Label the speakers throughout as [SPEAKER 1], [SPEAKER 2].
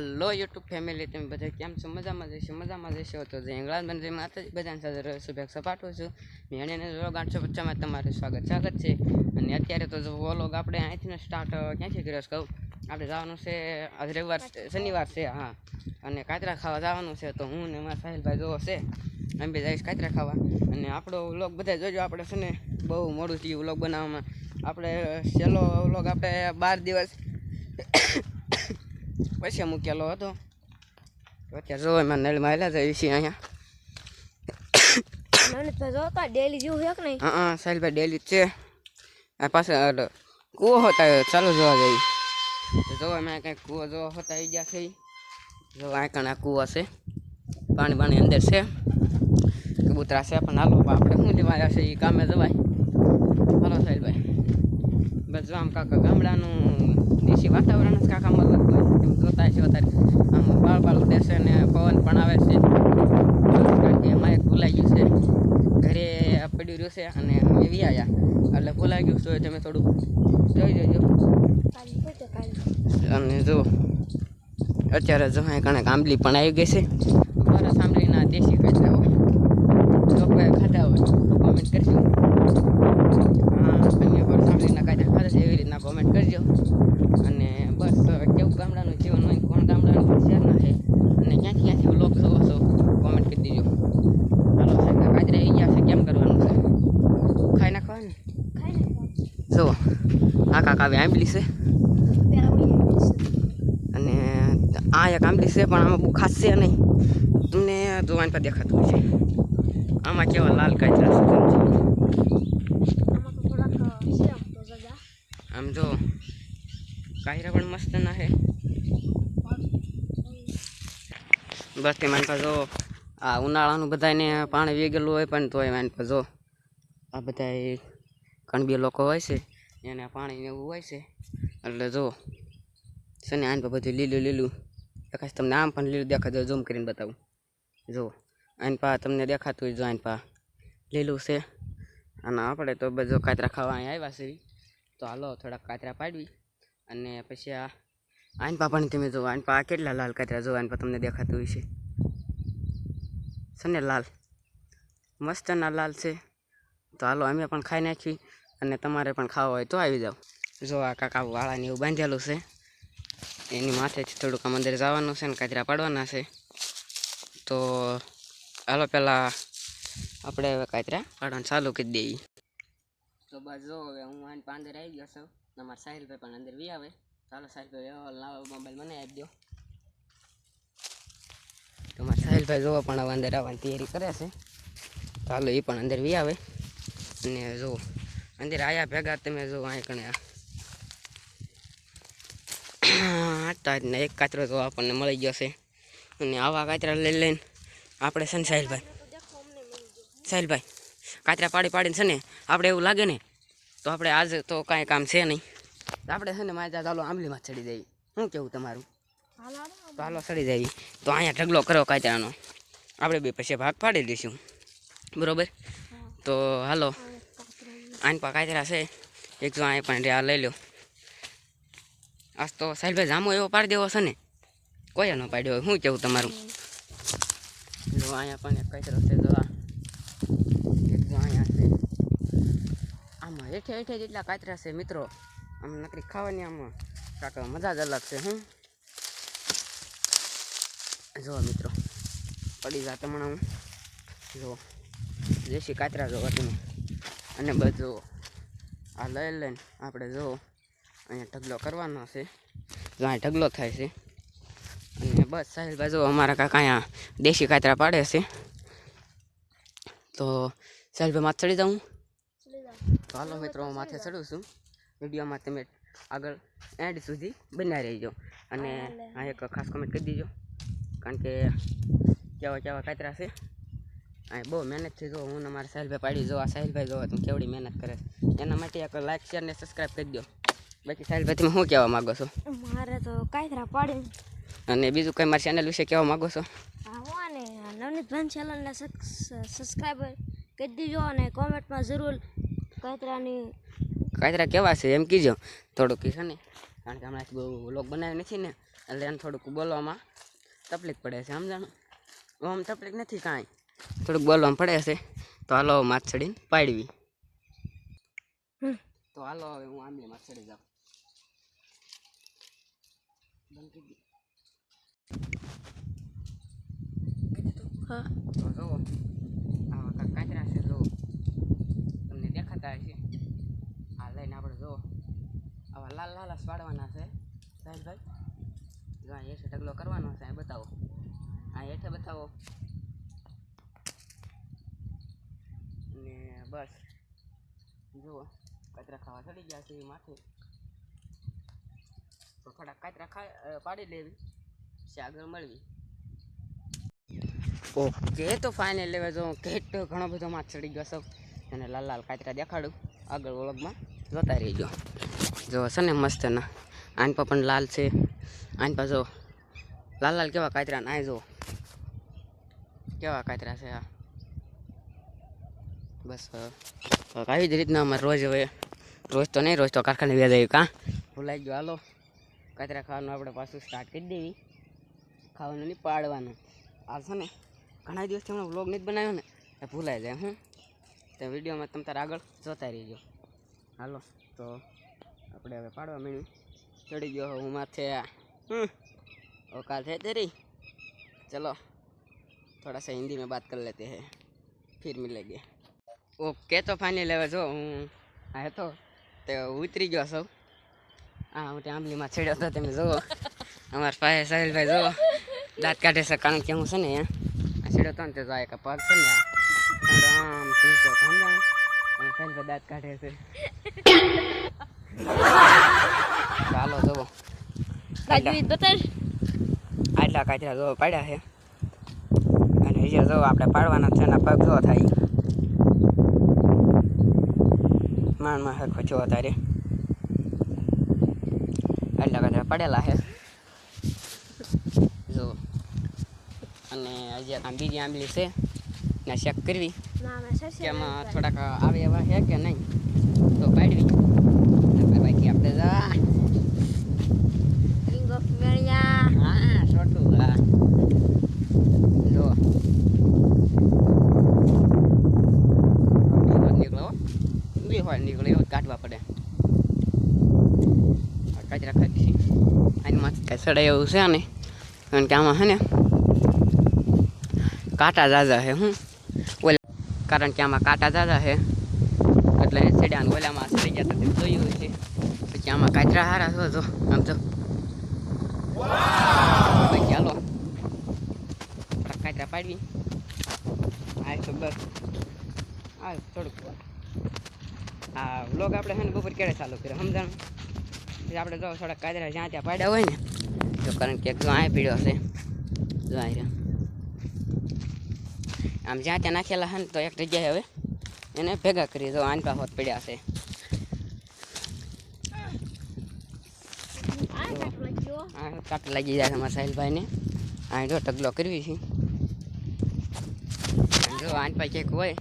[SPEAKER 1] હાલો YouTube family, તમે બધા કેમ છો? મજામાં જઈશું મજામાં જઈશું તો જે ઇંગ્લેન્ડ બંધ માતાજી બધાને સાથે શુભેચ્છા પાઠવું છું. મેણીને વ્લોગ આઠસો પચાસમાં તમારું સ્વાગત સ્વાગત છે. અને અત્યારે તો જો વ્લોગ આપણે અહીંથી સ્ટાર્ટ ક્યાંથી કર્યો છે કહું આપણે જવાનું છે, આજ રવિવાર શનિવાર છે, હા. અને કાતરા ખાવા જવાનું છે, તો હું ને મારા સાહિલભાઈ જોવો છે. અમે બી જઈશ કાતરા ખાવા. અને આપણો વ્લોગ બધા જોજો, આપણે છે ને બહુ મોડું થયું વ્લોગ બનાવવામાં. આપણે છેલ્લો વ્લોગ આપણે બાર દિવસ પછી મૂકેલો હતો. અત્યારે જો એમાં નળમાં આવેલા જઈએ છીએ અહીંયા.
[SPEAKER 2] નવનીતભાઈ જો ડેલી જેવું છે કે નહીં?
[SPEAKER 1] હા સાહેલભાઈ ડેલી છે. આ પાસે કૂવો હોતા ચાલો જોવા જઈએ. જો એમાં કંઈક કૂવો જોવા હોતા આવી ગયા છે. જો આ કણ આ કૂવો છે. પાણી પાણી અંદર છે. કબૂતરા છે પણ હાલો આપણે શું લેવા આવ્યા છે એ કામે જવાય. હાલો સાહેલભાઈ. બસ આમ કાકા ગામડાનું દેશી વાતાવરણ જ કાકા અલગ હોય એમ જોતા છે વધારે. આમ બાળ બાળ ઉડે છે ને પવન પણ આવે છે. કારણ કે એમાં એક ભૂલાઈ ગયું છે. ઘરે પડ્યું રહ્યું છે અને અમે વી આવ્યા એટલે ભૂલાઈ ગયું તો તમે થોડું જોઈ જજો અને જો, અત્યારે જો અહીં કણે આંબલી પણ આવી ગઈ છે. બરસ આંબલીના દેશી ખાતા હોય. લોકોએ ખાતા હોય કોમેન્ટ કરજો. હા, અન્ય બરસ આંબલીના કાયદા ખાતા એવી રીતના કોમેન્ટ કરજો. અને બસ કેવું ગામડાનું જીવન હોય કોણ ગામડાનું શેર ના છે અને ક્યાંથી ક્યાંથી લોક જોવો છો કોમેન્ટ કરી દીજો. હાલો સાહેબ કાજરે આવી ગયા છે કેમ કરવાનું છે? ખાઈ નાખવાનું?
[SPEAKER 2] ખાઈ ને
[SPEAKER 1] જો આ કાકા આવી આંબલી છે. અને આ એક આંબલી છે પણ આમાં બહુ ખાસ છે નહીં. તમને જોવાની પર દેખાતું છે આમાં કેવા લાલ કાચરા છે સમજો.
[SPEAKER 2] આમાં તો થોડાક છે આમ તો જગા
[SPEAKER 1] આમ જો કાયરા પણ મસ્ત ના છે બસ તે પાસે જો, આ ઉનાળાનું બધાને પાણી વી ગયેલું હોય પણ તોય માન પર જો, આ બધા કણબી લોકો હોય છે, એને પાણી એવું હોય છે. એટલે જો, છે ને આને બધું લીલું લીલું. દેખાશે તમને આમ પણ લીલું દેખાતું હોય ઝૂમ કરીને બતાવું. જો, આને પા તમને દેખાતું હોય જો આને પા લીલું છે. અને આપણે તો બધો કાતરા ખાવા અહીંયા આવ્યા છે તો હાલો, થોડાક કાતરા પાડવી. અને પછી આ આઈન પા પણ તમે જુઓ. આનપા આ કેટલા લાલ કાતરા જોવા આઈન પા તમને દેખાતું હોય છે ને લાલ? મસ્તના લાલ છે. તો હાલો, અમે પણ ખાઈ નાખી અને તમારે પણ ખાવા હોય તો આવી જાઓ. જો આ કાકા વાળાને એવું બાંધેલું છે. એની માથેથી થોડુંક આમ અંદર જવાનું છે ને કાતરા પાડવાના છે. તો હાલો પહેલાં આપણે હવે કાતરા પાડવાનું ચાલુ કરી દઈએ. તો બસ જો, હવે હું આને પાંદર આવી ગયો છું. અમારા સાહિલભાઈ પણ અંદર વી આવે ચાલો સાહિલભાઈ લાવો મોબાઈલ મને આપી દો તો મારા સાહિલભાઈ જોવો પણ હવે અંદર આવવાની તૈયારી કરે છે ચાલો એ પણ અંદર વી આવે અને જો અંદર આયા ભેગા તમે જો અહીં કણે આટલા જ ને એક કાતરો તો આપણને મળી ગયો છે અને આવા કાચરા લઈ લઈને આપણે છે ને સાહિલભાઈ સાહિલભાઈ કાતરા પાડી પાડીને છે ને આપણે એવું લાગે ને તો આપણે આજ તો કાંઈ કામ છે નહીં. તો આપણે છે ને મારા ચાલો આંબલીમાં ચડી જઈએ. શું કેવું તમારું? તો હાલો ચડી જઈએ. તો અહીંયા ઢગલો કરો કાતરાનો આપણે બે પછી ભાગ પાડી દઈશું. બરોબર? તો હાલો. આન પા કાતરા છે. એક જો અહીંયા પણ આ લઈ લો આજ તો સાહેબભાઈ જામો એવો પાડી દેવો છે ને. કોઈ ન પાડ્યો શું કેવું તમારું? જો અહીંયા પણ એક કાતરો છે, જો એક જો અહીંયા છે આમાં હેઠે હેઠે જેટલા કાતરા છે મિત્રો. આમ નકરી ખાવાની આમ કાંક મજા જ અલગ છે હું જુઓ મિત્રો, પડી જા તમને હું. જુઓ, દેશી કાતરા જોવા તમે અને બધું આ લઈ લઈને આપણે જુઓ, અહીંયા ઢગલો કરવાનો છે. જો અહીંયા ઢગલો થાય છે. અને બસ સાહેબ બાજુ અમારા કાકા અહીંયા દેશી કાતરા પાડે છે. તો સાહેબ માથ ચડી જાઉં?
[SPEAKER 2] જાઓ
[SPEAKER 1] તો હાલો મિત્રો હું માથે ચડું છું. વિડીયોમાં તમે આગળ એન્ડ સુધી બનાવી રહીજો. અને આ એક ખાસ કમેન્ટ કરી દીજો. કારણ કે કેવા કેવા કાતરા છે. આ બહુ મહેનતથી જો હું અમારા મારા સાહિલભાઈ પાડી જો આ સાહિલભાઈ જોવા તમે કેવડી મહેનત કરે એના માટે એક લાઈક શેર ને સબસ્ક્રાઈબ કરી દો. બાકી સાહિલભાઈ તમે શું કહેવા માગો છો?
[SPEAKER 2] મારે તો કાયતરા પાડી.
[SPEAKER 1] અને બીજું કંઈ મારી ચેનલ વિશે કહેવા માગો છો?
[SPEAKER 2] આવો ને નવનીતભાઈ ચેનલને સબસ્ક્રાઈબર કરી દીજો અને કોમેન્ટમાં જરૂર કાયતરાની
[SPEAKER 1] કાતરા કેવા છે એમ કીજો. થોડુંક છે ને. કારણ કે હમણાં બહુ વ્લોગ બનાવ્યો નથી ને. એટલે એને થોડુંક બોલવામાં તકલીફ પડે છે સમજાણું? આમ તકલીફ નથી કાંઈ. થોડુંક બોલવામાં પડે છે. તો હાલો માછડીને પાડવી. તો હાલો હવે હું આંબલી માછડી જાઉં.
[SPEAKER 2] હા.
[SPEAKER 1] તો જો કાંતરા છે જુઓ. તમને દેખાતા હશે આ લઈને આપણે જુઓ. આવા લાલ લાલ સ્વાડવાના છે. સાહેબભાઈ જો આ હેઠે ઢગલો કરવાનો છે બતાવો. આ હેઠે બતાવો. ને બસ. જુઓ કચરા ખાવા ચડી ગયા છે એ માથે. તો થોડા કાતરા ખા પાડી લેવી. પછી આગળ મળવી ઓકે તો ફાઇનલ લેવા જો કેટલો ઘણો બધો માથ ચડી ગયો સૌ અને લાલ લાલ કાતરા દેખાડું. આગળ ઓળખમાં જોતા રહીજો. જો છે ને મસ્ત ના. આનપા પણ લાલ છે. આનપા જો લાલ લાલ કેવા કાતરા ના જો. કેવા કાતરા છે આ? બસ આવી જ રીતના અમારે રોજ હવે. રોજ તો નહીં, રોજ તો કારખાને બે જાય કાં? ભૂલાઈ ગયો. હાલો. કાતરા ખાવાનું આપણે પાછું સ્ટાર્ટ કરી દેવી. ખાવાનું નહીં પાડવાનું. આ છે ને, ઘણા દિવસથી હમણાં વ્લોગ નથી બનાવ્યો ને ભૂલાઈ જાય હું તો વિડીયોમાં તમે તારે આગળ જોતા રહીજો. હાલો, તો આપણે હવે પાડવા માંડ્યું ચડી ગયો હું માથે ઓકાત હે તેરી. ચલો, થોડા સા હિન્દી મેં બાત કર લેતે હે. ફિર મિલે મિલેગે ઓકે, તો ફાઇનલ હવે જો હું આ હતો તે ઉતરી ગયો સૌ. હા હું ત્યાં આંબલીમાં છેડ્યો હતો તમે જુઓ. અમારા પાસે સાહેબભાઈ જુઓ. દાંત કાઢે છે કારણ કે હું છે ને આ છેડ્યો હતો ને તે જો આ એક પગ છે ને અને સાહિલભાઈ દાંત કાઢે છે ચાલો જુઓ આટલા કાચરા જો પાડ્યા છે. અને હજી જો આપણે પાડવાના છે એના પગ જો થાય. માણમાં હરખો જો તારે આટલા કાચરા પડેલા છે. જો. અને હજી આમ બીજી આંબલી છે. ને ચેક કરવી. કે થોડાક આવે એવા છે કે નહીં? તો પાડવી. બાકી આપણે જા. હા છોટું હા જો. નીકળો બી હોય નીકળે એવું કાઢવા પડે. કચરા આની માથે કાંઈ સડાય એવું છે ને કારણ કે આમાં છે ને કાંટા જાજા છે હું. ઓલે, કારણ કે આમાં કાંટા દાદા છે. એટલે સડ્યા ઓલામાં સડી ગયા તો જોયું છે. પછી આમાં કાચરા હારા છો, જો, આમ જો. ચાલો કાચરા પાડવી. આ બસ. આ થોડુંક આ વ્લોગ આપણે છે ને બપોર ક્યારે ચાલુ કર્યો, સમજાણું? આપણે જો થોડાક કાચરા જ્યાં ત્યાં પાડ્યા હોય ને તો કારણ કે જો આ પીડ્યો હશે. જો આ. આમ જ્યાં ત્યાં નાખેલા છે ને તો એક જગ્યાએ હવે એને ભેગા કરી દો આનપા હોત પડ્યા છે. કાટ લાગી જાય છે અમારા સાહિલભાઈને. આ જો ટગલો કરવી છે. જો આની પાસે ક્યાંક હોય,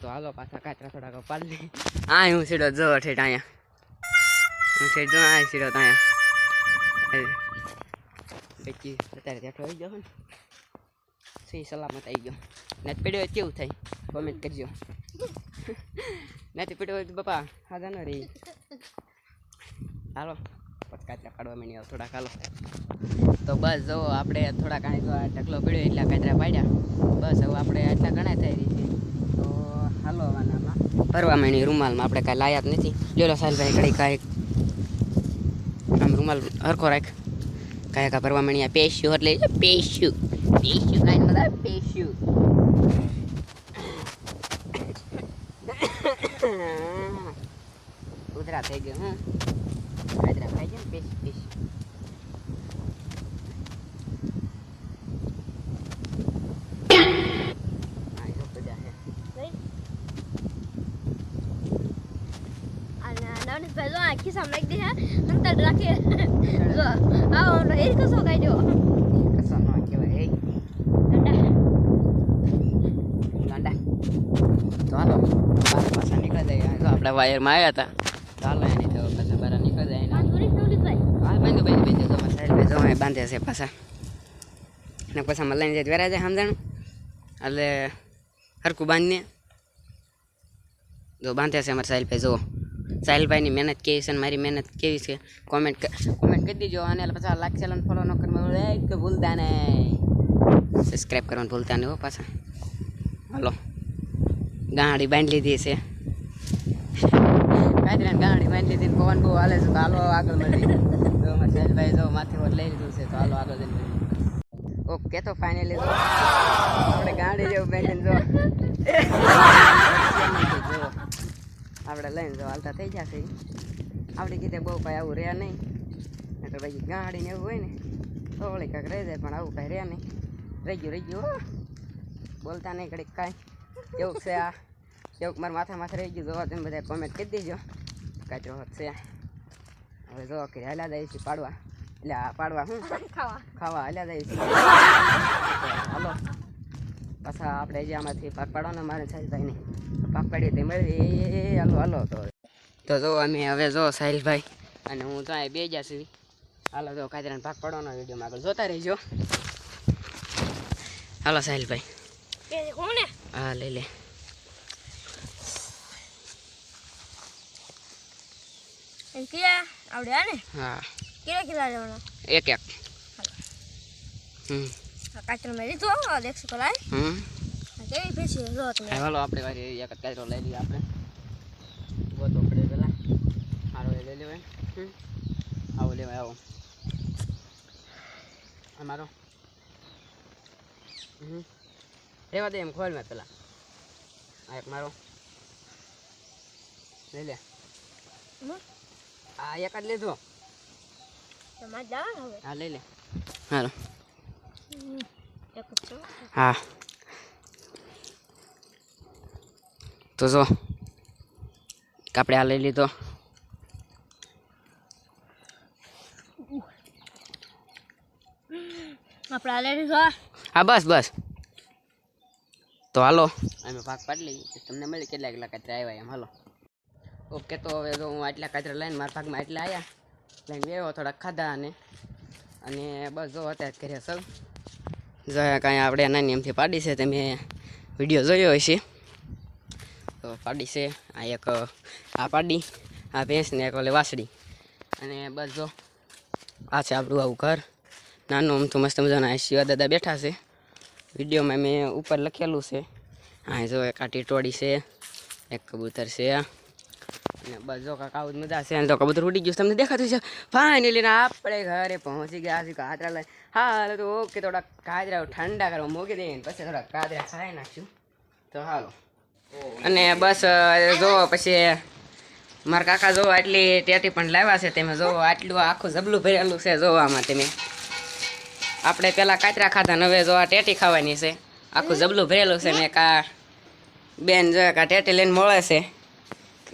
[SPEAKER 1] તો હાલો પાછા કાચરા થોડાક પાડી લઈએ. આ હું સીડો જો ઠેઠ અહીંયા. હું ઠેઠ જો આ સીડો તો અહીંયા. બેકી અત્યારે જેઠો આવી ગયો ને. સહી સલામત આવી ગયો નથી પડ્યો કેવું થાય કોમેન્ટ કરજો નથી પડ્યો હોય તો બાપા હાજા ન રહી હાલો કાચરા પાડવા માંડી થોડા હાલો તો બસ જો આપણે થોડા કાંઈ તો આ ઢગલો પડ્યો એટલા કાચરા પાડ્યા. બસ હવે આપણે આટલા ઘણા થઈ રહી છે. તો હાલો આનામાં ભરવા માંડી રૂમાલમાં આપણે કાંઈ લાયા જ નથી. જોલો સાહેબભાઈ કઈ કાંઈક આમ રૂમાલ હરખો રાખ. કાંઈ કાંઈ ભરવા માંડી પેશ્યું એટલે પેશ્યું પેશ્યું કાંઈ પેશ્યું ઉધરા થઈ ગયો હું ખાઈ જાય ને પેશ પેશ હા
[SPEAKER 2] આ ખિસ્સામાં નાખી દે છે અંતર રાખી જો આવો એ કાઢ્યો
[SPEAKER 1] કશો ન કહેવાય એ
[SPEAKER 2] ઠંડા
[SPEAKER 1] ગાંડા તો હાલો બહાર પાછા નીકળી જાય તો આપણે વાયરમાં આવ્યા હતા. હાલો એની તો પાછા બહાર નીકળી જાય બાંધો બાંધો બાંધો તો સાહેબ જો પાણી બાંધે છે પાછા. ને પાછા આમાં લઈને જાય, વેરા જાય સમજણ? એટલે હરકું બાંધીને. જો બાંધે છે અમારે સાહિલભાઈ, જુઓ. સાહિલભાઈની મહેનત કેવી છે અને મારી મહેનત કેવી છે? કોમેન્ટ કોમેન્ટ કરી દીજો અને પછી લાઈક ચેનલ ફોલો ન કરવા એક ભૂલતા નહીં. સબસ્ક્રાઈબ કરવાનું ભૂલતા નહીં હો પાછા. હલો. ગાડી બાંધી લીધી છે. કાંઈ ગાડી બાંધી લીધી પવન બહુ હાલે છે, તો હાલો આગળ મળી જો અમારે જો માથે વટ લઈ લીધું છે, તો હાલો આગળ જઈને. ઓકે, તો ફાઇનલી જો. આપણે ગાડી જેવું બેસીને જો. જો આપણે લઈને જો, હાલતા થઈ જશે આપણે કીધે બહુ કાંઈ આવું રહ્યા નહીં. નહીં તો પછી ગાડી ને એવું હોય ને, તો વળી કાંઈક રહી જાય, પણ આવું કાંઈ રહ્યા નહીં. રહી ગયું રહી ગયું બોલતા નહીં ઘડીક કાંઈ. એવું છે આ. કેવું મારા માથા માથે રહી ગયું જોવા તમે બધા કોમેન્ટ કરી દેજો. કચરો છે હવે જો કે હલા દઈ છે પાડવા. એટલે આ પાડવા હું?
[SPEAKER 2] ખાવા.
[SPEAKER 1] ખાવા હાલ્યા જાય છે હાલો. પાછા આપણે જે આમાંથી પાક પાડવાનો મારે સાહિલભાઈ નહીં પાક પાડીએ તે મળી. હાલો હાલો. તો તો જો અમે હવે જો સાહિલભાઈ અને હું તો અહીં બે જ્યાં સુધી. હાલો જો કાજરાને પાક પાડવાનો વિડીયોમાં આગળ. જોતા રહીજો. હાલો સાહિલભાઈ. હા લઈ લે.
[SPEAKER 2] એમ કે આવડે ને?
[SPEAKER 1] હા.
[SPEAKER 2] કેટલા કિલા લેવાના?
[SPEAKER 1] એક એક. હમ.
[SPEAKER 2] કાચરો મેં લીધો આ દેખશું તો લાય
[SPEAKER 1] હમ
[SPEAKER 2] કેવી ફેસી જો તમે.
[SPEAKER 1] હાલો આપણે વારી એક કાચરો લઈ લઈએ આપણે. ઊભો તો પડે પેલા. મારો એ લઈ લેવાય. આવો લેવાય આવો. આ મારો. હમ. રેવા દે એમ ખોલ મેં પેલા. આ એક મારો. લઈ લે.
[SPEAKER 2] હમ?
[SPEAKER 1] આ એક જ લેજો
[SPEAKER 2] તમારે જવાનું હવે?
[SPEAKER 1] હા લઈ લે. હાલો. હા. તો જો આપણે આ લઈ લીધો.
[SPEAKER 2] આપણે આ લઈ લીધો
[SPEAKER 1] હા? બસ બસ. તો હાલો. અમે ભાગ પાડી લઈએ. તમને મળી કેટલા કેટલા કચરા આવ્યા એમ હાલો. ઓકે તો હવે જો હું આટલા કચરા લઈને મારા ભાગમાં આટલા આવ્યા લઈને વ્યવો થોડાક ખાધા અને અને બસ જો અત્યારે ઘરે સૌ. જો કાંઈ આપણે નાની એમથી પાડી છે તમે વીડિયો જોયો હશે તો પાડી છે આ એક, આ પાડી, આ ભેંસ ને એક ઓલે વાસડી અને બસ જો, આ છે આપણું આવું ઘર. નાનું, આમ તો મસ્ત મજાના આ શિવા દાદા બેઠા છે. વિડીયોમાં મેં ઉપર લખેલું છે. હા જો એક આ ટોળી છે, એક કબૂતર છે અને બસ જો કાકા, આવું મજા છે. તો કબૂતર ઉડી ગયું તમને દેખાતું છે ફાઇનલી આપણે ઘરે પહોંચી ગયા છીએ કાતરા લઈ હાલો તો ઓકે થોડા કાજરા ઠંડા કરવા મૂકી દઈએ પછી થોડા કાજરા ખાઈ નાખશું. તો હાલો. અને બસ જો પછી મારા કાકા જો આટલી ટેટી પણ લાવ્યા છે, તમે જો આટલું આખું જબલું ભરેલું છે જોવામાં તમે. આપણે પહેલાં કાચરા ખાધા ને હવે જો આ ટેટી ખાવાની છે. આખું જબલું ભરેલું છે ને કા બેન જો કા ટેટી લઈને મળે છે.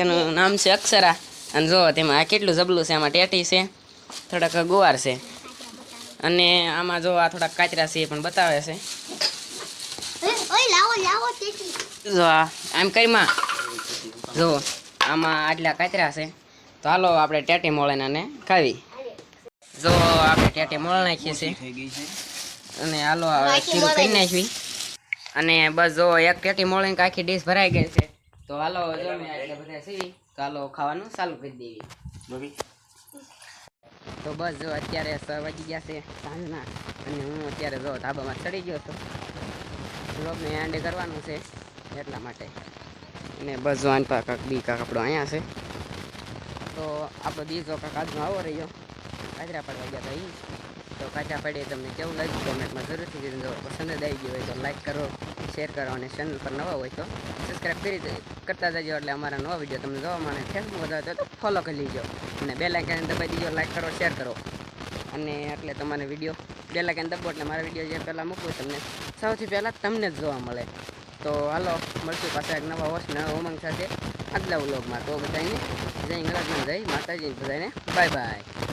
[SPEAKER 1] એનું નામ છે અક્ષરા. અને જો તેમાં આ કેટલું જબલું છે આમાં ટેટી છે થોડાક ગુવાર છે. અને આમાં જો આ થોડાક કાચરા છે એ પણ બતાવે છે. જો આ આમ કરીમાં જો આમાં આટલા કાચરા છે. તો હાલો આપણે ટેટી મોળેનાને ખાવી. જો આપણે ટેટી મોળ નાખીએ છીએ. અને હાલો હવે ખીરું કરી નાખવી. અને બસ જો એક ટેટી મોળીને આખી ડીશ ભરાઈ ગઈ છે. તો હાલો જો મેં એટલે બધા સીવી તો હાલો ખાવાનું ચાલુ કરી દેવી. તો બસ જો અત્યારે છ વાગી ગયા છે સાંજના અને હું અત્યારે જો ધાબામાં ચડી ગયો છું. બ્લોગને એન્ડ કરવાનું છે એટલા માટે. અને બસ જો આન કાક બી કાક આપણો અહીંયા છે. તો આપણો બીજો કાક આજનો આવો રહ્યો. કાચરા પડવા ગયા હતા ઈ તો કાચા પડીએ તમને કેવું લાગ્યું? કોમેન્ટમાં જરૂરથી કીધું જો પસંદ જ આવી ગયું હોય તો લાઇક કરો, શેર કરો અને ચેનલ પર નવા હોય તો સબસ્ક્રાઈબ કરી કરતા જજો એટલે અમારા નવા વીડિયો તમને જોવા મળે. ફેસબુક વધારે તો ફોલો કરી લીજો. અને બે લાઇકન દબાઈ દીજો લાઇક કરો શેર કરો. અને એટલે તમારે વીડિયો બે લાઇકન દબો એટલે મારા વીડિયો જે પહેલાં હોય તમને, સૌથી પહેલાં તમને જ જોવા મળે. તો હાલો, મળશું પાછા એક નવા હોશ નવા ઉમંગ સાથે આગલા વ્લોગમાં. તો બધાને જય ઇંગ્લેન્ડમાં જય માતાજી બધાને બાય બાય